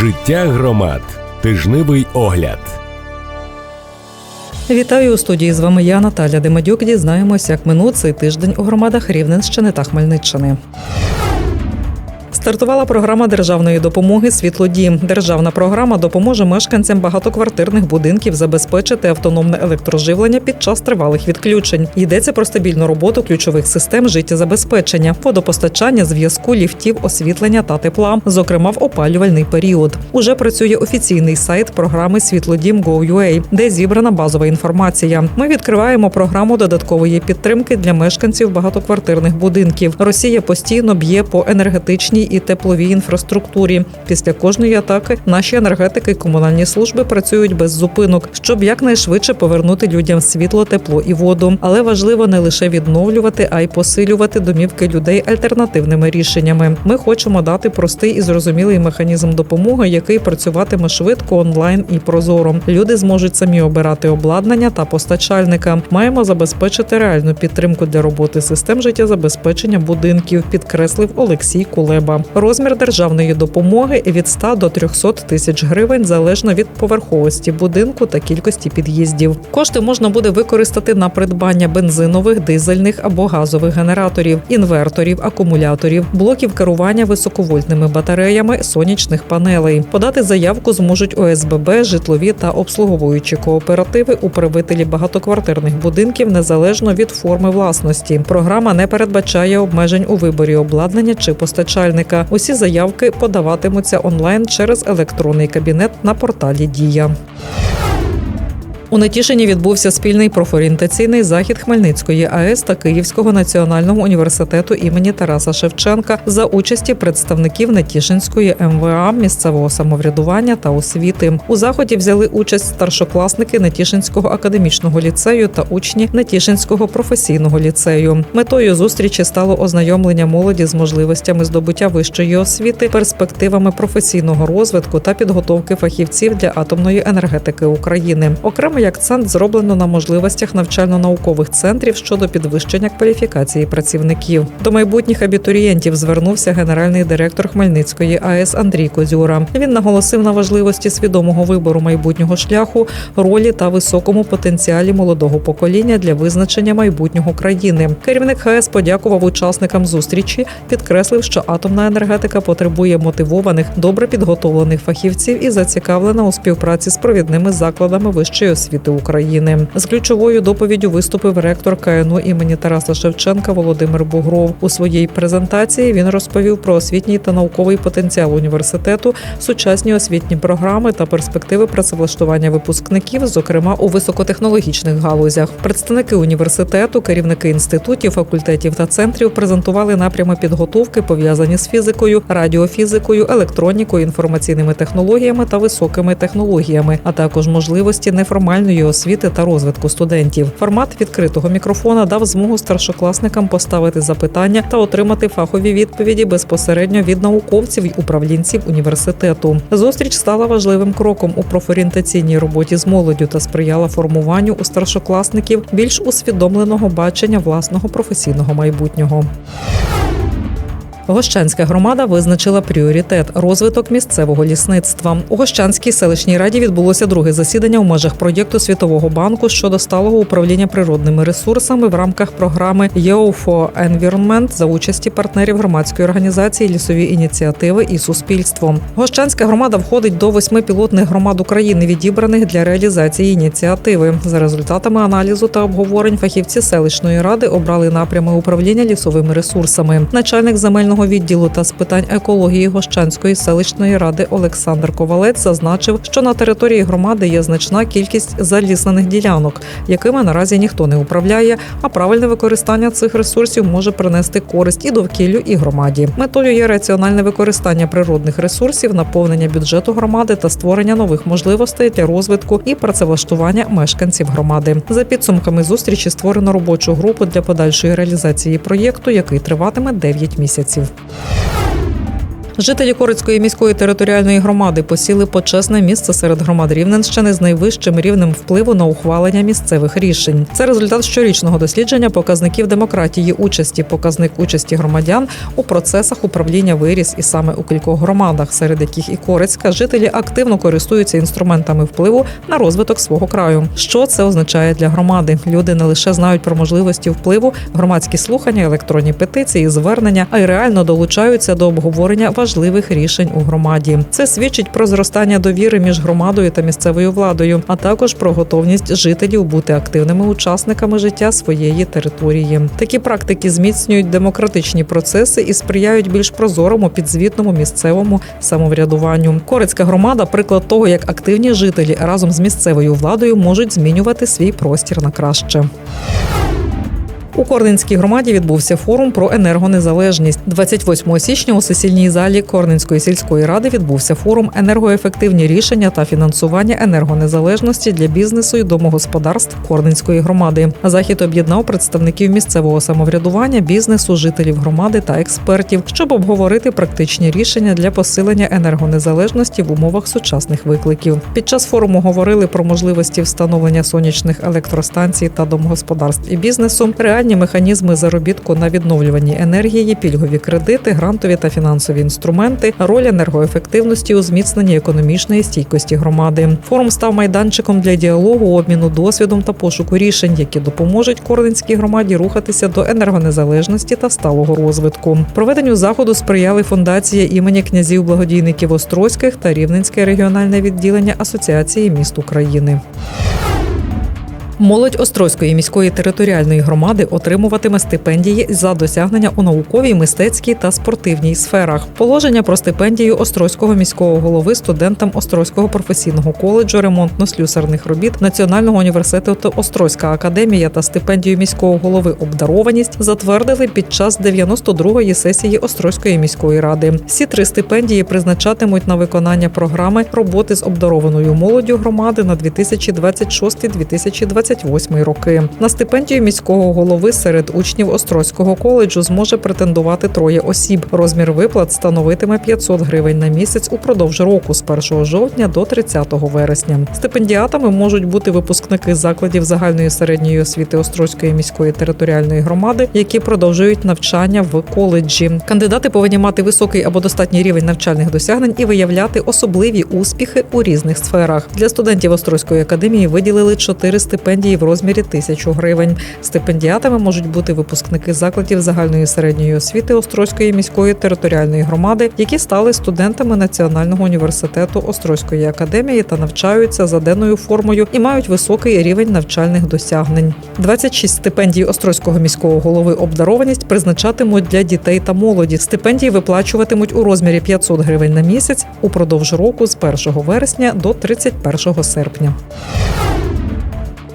Життя громад. Тижневий огляд. Вітаю у студії. З вами я, Наталя Демадюк. Дізнаємося, як минув цей тиждень у громадах Рівненщини та Хмельниччини. Стартувала програма державної допомоги Світлодім. Державна програма допоможе мешканцям багатоквартирних будинків забезпечити автономне електроживлення під час тривалих відключень. Йдеться про стабільну роботу ключових систем життєзабезпечення, водопостачання, зв'язку, ліфтів, освітлення та тепла, зокрема в опалювальний період. Уже працює офіційний сайт програми Світлодім Go.ua, де зібрана базова інформація. Ми відкриваємо програму додаткової підтримки для мешканців багатоквартирних будинків. Росія постійно б'є по енергетичній і тепловій інфраструктурі. Після кожної атаки наші енергетики і комунальні служби працюють без зупинок, щоб якнайшвидше повернути людям світло, тепло і воду. Але важливо не лише відновлювати, а й посилювати домівки людей альтернативними рішеннями. Ми хочемо дати простий і зрозумілий механізм допомоги, який працюватиме швидко, онлайн і прозоро. Люди зможуть самі обирати обладнання та постачальника. Маємо забезпечити реальну підтримку для роботи систем життєзабезпечення будинків, підкреслив Олексій Кулеба. Розмір державної допомоги від 100 до 300 тисяч гривень залежно від поверховості будинку та кількості під'їздів. Кошти можна буде використати на придбання бензинових, дизельних або газових генераторів, інверторів, акумуляторів, блоків керування високовольтними батареями, сонячних панелей. Подати заявку зможуть ОСББ, житлові та обслуговуючі кооперативи, управителі багатоквартирних будинків незалежно від форми власності. Програма не передбачає обмежень у виборі обладнання чи постачальника. Усі заявки подаватимуться онлайн через електронний кабінет на порталі Дія. У Нетішині відбувся спільний профорієнтаційний захід Хмельницької АЕС та Київського національного університету імені Тараса Шевченка за участі представників Нетішинської МВА, місцевого самоврядування та освіти. У заході взяли участь старшокласники Нетішинського академічного ліцею та учні Нетішинського професійного ліцею. Метою зустрічі стало ознайомлення молоді з можливостями здобуття вищої освіти, перспективами професійного розвитку та підготовки фахівців для атомної енергетики України. Окремий акцент зроблено на можливостях навчально-наукових центрів щодо підвищення кваліфікації працівників. До майбутніх абітурієнтів звернувся генеральний директор Хмельницької АЕС Андрій Козюра. Він наголосив на важливості свідомого вибору майбутнього шляху, ролі та високому потенціалі молодого покоління для визначення майбутнього країни. Керівник ХАЕС подякував учасникам зустрічі, підкреслив, що атомна енергетика потребує мотивованих, добре підготовлених фахівців і зацікавлена у співпраці з провідними закладами вищої освіти України. З ключовою доповіддю виступив ректор КНУ імені Тараса Шевченка Володимир Бугров. У своїй презентації він розповів про освітній та науковий потенціал університету, сучасні освітні програми та перспективи працевлаштування випускників, зокрема у високотехнологічних галузях. Представники університету, керівники інститутів, факультетів та центрів презентували напрями підготовки, пов'язані з фізикою, радіофізикою, електронікою, інформаційними технологіями та високими технологіями, а також можливості неформальної освіти та розвитку студентів. Формат відкритого мікрофона дав змогу старшокласникам поставити запитання та отримати фахові відповіді безпосередньо від науковців і управлінців університету. Зустріч стала важливим кроком у профорієнтаційній роботі з молоддю та сприяла формуванню у старшокласників більш усвідомленого бачення власного професійного майбутнього. Гощанська громада визначила пріоритет розвиток місцевого лісництва. У Гощанській селищній раді відбулося друге засідання у межах проєкту Світового банку щодо сталого управління природними ресурсами в рамках програми «Yeo Environment» за участі партнерів громадської організації Лісові ініціативи і суспільство. Гощанська громада входить до восьми пілотних громад України, відібраних для реалізації ініціативи. За результатами аналізу та обговорень фахівці селищної ради обрали напрями управління лісовими ресурсами. Начальник земельного відділу та з питань екології Гощанської селищної ради Олександр Ковалець зазначив, що на території громади є значна кількість заліснених ділянок, якими наразі ніхто не управляє. А правильне використання цих ресурсів може принести користь і довкіллю, і громаді. Метою є раціональне використання природних ресурсів, наповнення бюджету громади та створення нових можливостей для розвитку і працевлаштування мешканців громади. За підсумками зустрічі створено робочу групу для подальшої реалізації проєкту, який триватиме 9 місяців. Bye. Жителі Корицької міської територіальної громади посіли почесне місце серед громад Рівненщини з найвищим рівнем впливу на ухвалення місцевих рішень. Це результат щорічного дослідження показників демократії участі. Показник участі громадян у процесах управління виріс і саме у кількох громадах, серед яких і Корицька, жителі активно користуються інструментами впливу на розвиток свого краю. Що це означає для громади? Люди не лише знають про можливості впливу, громадські слухання, електронні петиції, звернення, а й реально долучаються до обговорення важливих рішень у громаді. Це свідчить про зростання довіри між громадою та місцевою владою, а також про готовність жителів бути активними учасниками життя своєї території. Такі практики зміцнюють демократичні процеси і сприяють більш прозорому підзвітному місцевому самоврядуванню. Корицька громада приклад того, як активні жителі разом з місцевою владою можуть змінювати свій простір на краще. У Корненській громаді відбувся форум про енергонезалежність. 28 січня у сесільній залі Корненської сільської ради відбувся форум енергоефективні рішення та фінансування енергонезалежності для бізнесу і домогосподарств Корненської громади. Захід об'єднав представників місцевого самоврядування, бізнесу, жителів громади та експертів, щоб обговорити практичні рішення для посилення енергонезалежності в умовах сучасних викликів. Під час форуму говорили про можливості встановлення сонячних електростанцій та домогосподарств і бізнесу, реальні механізми заробітку на відновлюваній енергії, пільгові кредити, грантові та фінансові інструменти, роль енергоефективності у зміцненні економічної стійкості громади. Форум став майданчиком для діалогу, обміну досвідом та пошуку рішень, які допоможуть Корненській громаді рухатися до енергонезалежності та сталого розвитку. Проведенню заходу сприяли фундація імені князів благодійників Острозьких та Рівненське регіональне відділення Асоціації міст України. Молодь Острозької міської територіальної громади отримуватиме стипендії за досягнення у науковій, мистецькій та спортивній сферах. Положення про стипендію Острозького міського голови студентам Острозького професійного коледжу ремонтно-слюсарних робіт Національного університету Острозька академія та стипендію міського голови обдарованість затвердили під час 92-ї сесії Острозької міської ради. Всі три стипендії призначатимуть на виконання програми роботи з обдарованою молоддю громади на 2026-2028 роки. На стипендію міського голови серед учнів Острозького коледжу зможе претендувати троє осіб. Розмір виплат становитиме 500 гривень на місяць упродовж року з 1 жовтня до 30 вересня. Стипендіатами можуть бути випускники закладів загальної середньої освіти Острозької міської територіальної громади, які продовжують навчання в коледжі. Кандидати повинні мати високий або достатній рівень навчальних досягнень і виявляти особливі успіхи у різних сферах. Для студентів Острозької академії виділили чотири стипендії в розмірі тисячу гривень. Стипендіатами можуть бути випускники закладів загальної середньої освіти Острозької міської територіальної громади, які стали студентами Національного університету Острозької академії та навчаються за денною формою і мають високий рівень навчальних досягнень. 26 стипендій Острозького міського голови обдарованість призначатимуть для дітей та молоді. Стипендії виплачуватимуть у розмірі 500 гривень на місяць упродовж року з 1 вересня до 31 серпня.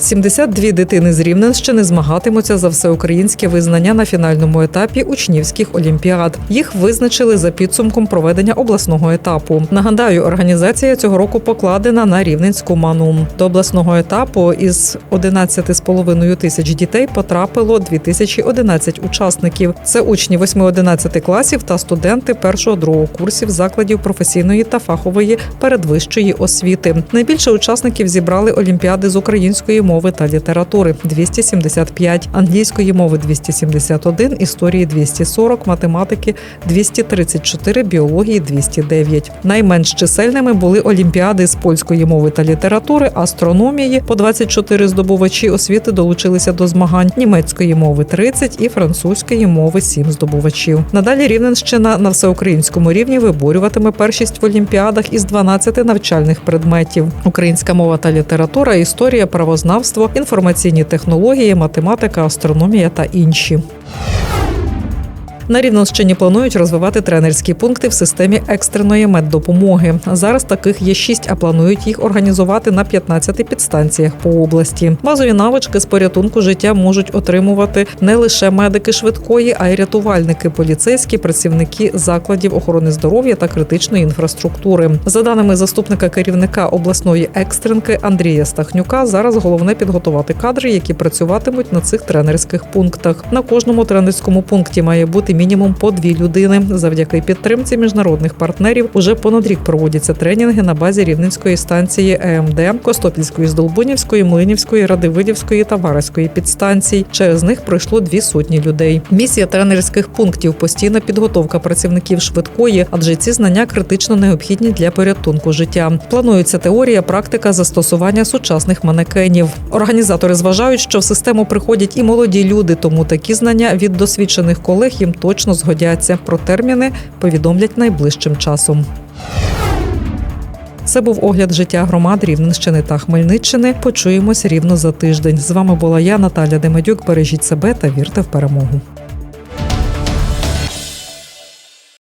72 дитини з Рівненщини змагатимуться за всеукраїнське визнання на фінальному етапі учнівських олімпіад. Їх визначили за підсумком проведення обласного етапу. Нагадаю, організація цього року покладена на рівненську ману. До обласного етапу із 11,5 тисяч дітей потрапило 2011 учасників. Це учні 8-11 класів та студенти першого-другого курсів закладів професійної та фахової передвищої освіти. Найбільше учасників зібрали олімпіади з української мови та літератури 275, англійської мови 271, історії 240, математики 234, біології 209. Найменш чисельними були олімпіади з польської мови та літератури, астрономії по 24 здобувачі освіти долучилися до змагань німецької мови 30 і французької мови 7 здобувачів. Надалі Рівненщина на всеукраїнському рівні виборюватиме першість в олімпіадах із 12 навчальних предметів: українська мова та література, історія, правознавство, інформаційні технології, математика, астрономія та інші. На Рівненщині планують розвивати тренерські пункти в системі екстреної меддопомоги. Зараз таких є шість, а планують їх організувати на 15 підстанціях по області. Базові навички з порятунку життя можуть отримувати не лише медики швидкої, а й рятувальники, поліцейські, працівники закладів охорони здоров'я та критичної інфраструктури. За даними заступника керівника обласної екстренки Андрія Стахнюка, зараз головне підготувати кадри, які працюватимуть на цих тренерських пунктах. На кожному тренерському пункті має бути мінімум по дві людини. Завдяки підтримці міжнародних партнерів уже понад рік проводяться тренінги на базі рівненської станції ЕМД, Костопільської, Здолбунівської, Млинівської, Радивидівської та Вараської підстанцій. Через них пройшло дві сотні людей. Місія тренерських пунктів постійна підготовка працівників швидкої, адже ці знання критично необхідні для порятунку життя. Планується теорія, практика застосування сучасних манекенів. Організатори зважають, що в систему приходять і молоді люди, тому такі знання від досвідчених колег їм точно згодяться. Про терміни повідомлять найближчим часом. Це був огляд життя громад Рівненщини та Хмельниччини. Почуємось рівно за тиждень. З вами була я, Наталя Демедюк. Бережіть себе та вірте в перемогу.